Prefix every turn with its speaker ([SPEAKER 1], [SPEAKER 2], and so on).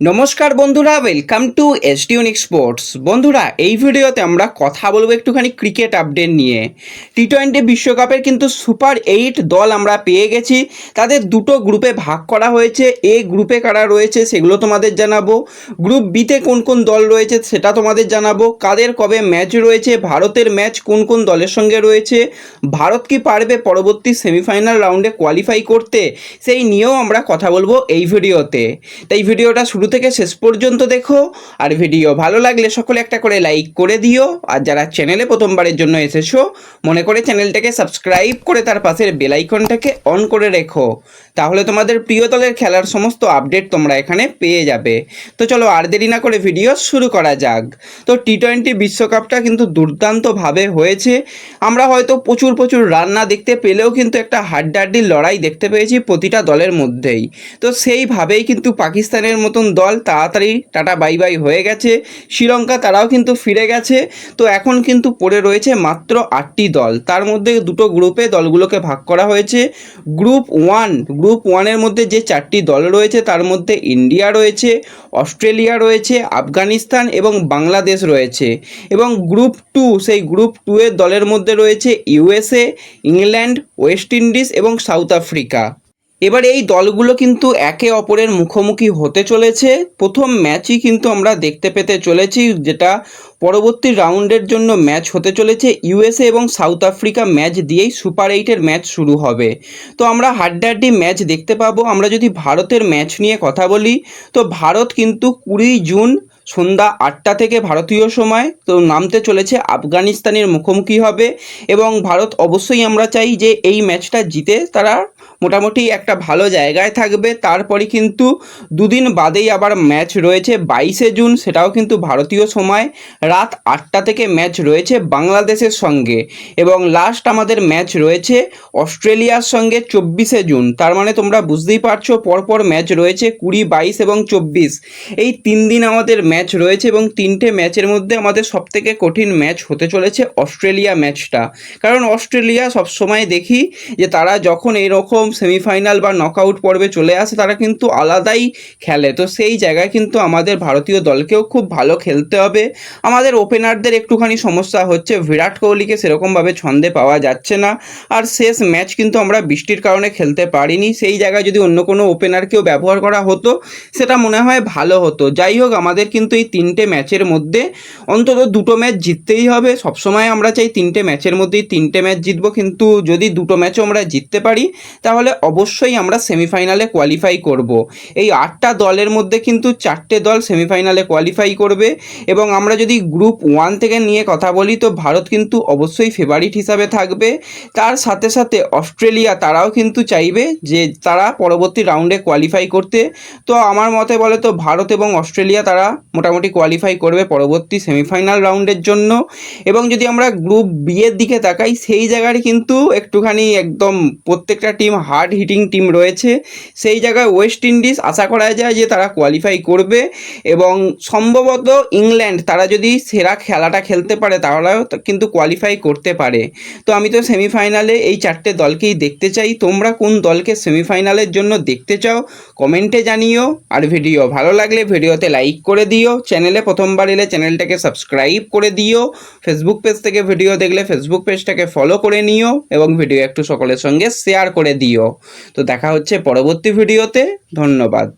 [SPEAKER 1] নমস্কার বন্ধুরা welcome two এসডিউনিক sports বন্ধুরা, এই ভিডিওতে আমরা কথা বলব একটুখানি ক্রিকেট আপডেট নিয়ে। টি টোয়েন্টি বিশ্বকাপের কিন্তু সুপার এইট দল আমরা পেয়ে গেছি। তাদের দুটো গ্রুপে ভাগ করা হয়েছে। এ গ্রুপে কারা রয়েছে সেগুলো তোমাদের জানাব। গ্রুপ বিতে কোন কোন দল রয়েছে সেটা তোমাদের জানাব। কাদের কবে ম্যাচ রয়েছে? ভারতের ম্যাচ কোন কোন দলের সঙ্গে রয়েছে? ভারত কি পারবে পরবর্তী সেমিফাইনাল রাউন্ডে কোয়ালিফাই করতে? সেই নিয়েও আমরা কথা বলব এই ভিডিওতে। তাই ভিডিওটা শুরু থেকে শেষ পর্যন্ত দেখো। আর ভিডিও ভালো লাগলে সকলে একটা করে লাইক করে দিও। আর যারা চ্যানেলে প্রথমবারের জন্য এসেছ, মনে করে চ্যানেলটাকে সাবস্ক্রাইব করে তার পাশের বেল আইকনটাকে অন করে রেখো। তাহলে তোমাদের প্রিয় দলের খেলার সমস্ত আপডেট তোমরা এখানে পেয়ে যাবে। তো চলো আর দেরি না করে ভিডিও শুরু করা যাক। তো টি টোয়েন্টি বিশ্বকাপটা কিন্তু দুর্দান্তভাবে হয়েছে। আমরা হয়তো প্রচুর প্রচুর রান্না দেখতে পেলেও কিন্তু একটা হাড্ডাহাড্ডির লড়াই দেখতে পেয়েছি প্রতিটা দলের মধ্যেই। তো সেইভাবেই কিন্তু পাকিস্তানের মতন দল তাড়াতাড়ি টাটা, বাই বাই হয়ে গেছে। শ্রীলঙ্কা তারাও কিন্তু ফিরে গেছে। তো এখন কিন্তু পড়ে রয়েছে মাত্র আটটি দল। তার মধ্যে দুটো গ্রুপে দলগুলোকে ভাগ করা হয়েছে। গ্রুপ ওয়ান, গ্রুপ ওয়ানের মধ্যে যে চারটি দল রয়েছে, তার মধ্যে ইন্ডিয়া রয়েছে, অস্ট্রেলিয়া রয়েছে, আফগানিস্তান এবং বাংলাদেশ রয়েছে। এবং গ্রুপ টু, সেই গ্রুপ টু এর দলের মধ্যে রয়েছে ইউএসএ, ইংল্যান্ড, ওয়েস্ট ইন্ডিজ এবং সাউথ আফ্রিকা। এবার এই দলগুলো কিন্তু একে অপরের মুখোমুখি হতে চলেছে। প্রথম ম্যাচই কিন্তু আমরা দেখতে পেতে চলেছি, যেটা পরবর্তী রাউন্ডের জন্য ম্যাচ হতে চলেছে। ইউএসএ এবং সাউথ আফ্রিকা ম্যাচ দিয়েই সুপার এইটের ম্যাচ শুরু হবে। তো আমরা হাড্ডাহাড্ডি ম্যাচ দেখতে পাবো। আমরা যদি ভারতের ম্যাচ নিয়ে কথা বলি, তো ভারত কিন্তু কুড়ি জুন সন্ধ্যা আটটা থেকে ভারতীয় সময়, তো নামতে চলেছে আফগানিস্তানের মুখোমুখি হবে। এবং ভারত অবশ্যই আমরা চাই যে এই ম্যাচটা জিতে তারা মোটামুটি একটা ভালো জায়গায় থাকবে। তারপরে কিন্তু দুদিন বাদেই আবার ম্যাচ রয়েছে বাইশে জুন, সেটাও কিন্তু ভারতীয় সময়। রাত আটটা থেকে ম্যাচ রয়েছে বাংলাদেশের সঙ্গে এবং লাস্ট আমাদের ম্যাচ রয়েছে অস্ট্রেলিয়ার সঙ্গে চব্বিশে জুন। তার মানে তোমরা বুঝতেই পারছ পরপর ম্যাচ রয়েছে কুড়ি, বাইশ এবং চব্বিশ। এই তিন দিন আমাদের ম্যাচ রয়েছে এবং তিনটে ম্যাচের মধ্যে আমাদের সবথেকে কঠিন ম্যাচ হতে চলেছে অস্ট্রেলিয়া ম্যাচটা কারণ অস্ট্রেলিয়া সবসময় দেখি যে তারা যখন এইরকম সেমিফাইনাল বা নকআউট পর্বে চলে আসে, তারা কিন্তু আলাদাই খেলে। তো সেই জায়গায় কিন্তু আমাদের ভারতীয় দলকেও খুব ভালো খেলতে হবে। আমাদের ওপেনারদের একটুখানি সমস্যা হচ্ছে, বিরাট কোহলিকে সেরকমভাবে ছন্দে পাওয়া যাচ্ছে না। আর শেষ ম্যাচ কিন্তু আমরা বৃষ্টির কারণে খেলতে পারিনি। সেই জায়গায় যদি অন্য কোনো ওপেনারকেও ব্যবহার করা হতো, সেটা মনে হয় ভালো হতো। যাই হোক, আমাদের কিন্তু এই তিনটে ম্যাচের মধ্যে অন্তত দুটো ম্যাচ জিততেই হবে। সবসময় আমরা চাই তিনটে ম্যাচের মধ্যেই তিনটে ম্যাচ জিতবো। কিন্তু যদি দুটো ম্যাচও আমরা জিততে পারি তাহলে অবশ্যই আমরা সেমিফাইনালে কোয়ালিফাই করব। এই আটটা দলের মধ্যে কিন্তু চারটে দল সেমিফাইনালে কোয়ালিফাই করবে এবং আমরা যদি গ্রুপ ওয়ান থেকে নিয়ে কথা বলি, তো ভারত কিন্তু অবশ্যই ফেভারিট হিসাবে থাকবে। তার সাথে সাথে অস্ট্রেলিয়া তারাও কিন্তু চাইবে যে তারা পরবর্তী রাউন্ডে কোয়ালিফাই করতে। তো আমার মতে বলে তো ভারত এবং অস্ট্রেলিয়া তারা মোটামুটি কোয়ালিফাই করবে পরবর্তী সেমিফাইনাল রাউন্ডের জন্য। এবং যদি আমরা গ্রুপ বি এর দিকে তাকাই, সেই জায়গায় কিন্তু একটুখানি একদম প্রত্যেকটা টিম হার্ড হিটিং টিম রয়েছে। সেই জায়গায় ওয়েস্ট ইন্ডিজ আশা করা যায় যে তারা কোয়ালিফাই করবে এবং সম্ভবত ইংল্যান্ড তারা যদি সেরা খেলাটা খেলতে পারে তাহলেও কিন্তু কোয়ালিফাই করতে পারে। তো আমি তো সেমিফাইনালে এই চারটে দলকেই দেখতে চাই। তোমরা কোন দলকে সেমিফাইনালের জন্য দেখতে চাও কমেন্টে জানিও। আর ভিডিও ভালো লাগলে ভিডিওতে লাইক করে দিও। চ্যানেলে প্রথমবার এলে চ্যানেলটাকে সাবস্ক্রাইব করে দিও। ফেসবুক পেজ থেকে ভিডিও দেখলে ফেসবুক পেজটাকে ফলো করে নিও এবং ভিডিও একটু সকলের সঙ্গে শেয়ার করে দিও তো দেখা হচ্ছে পরবর্তী ভিডিওতে ধন্যবাদ।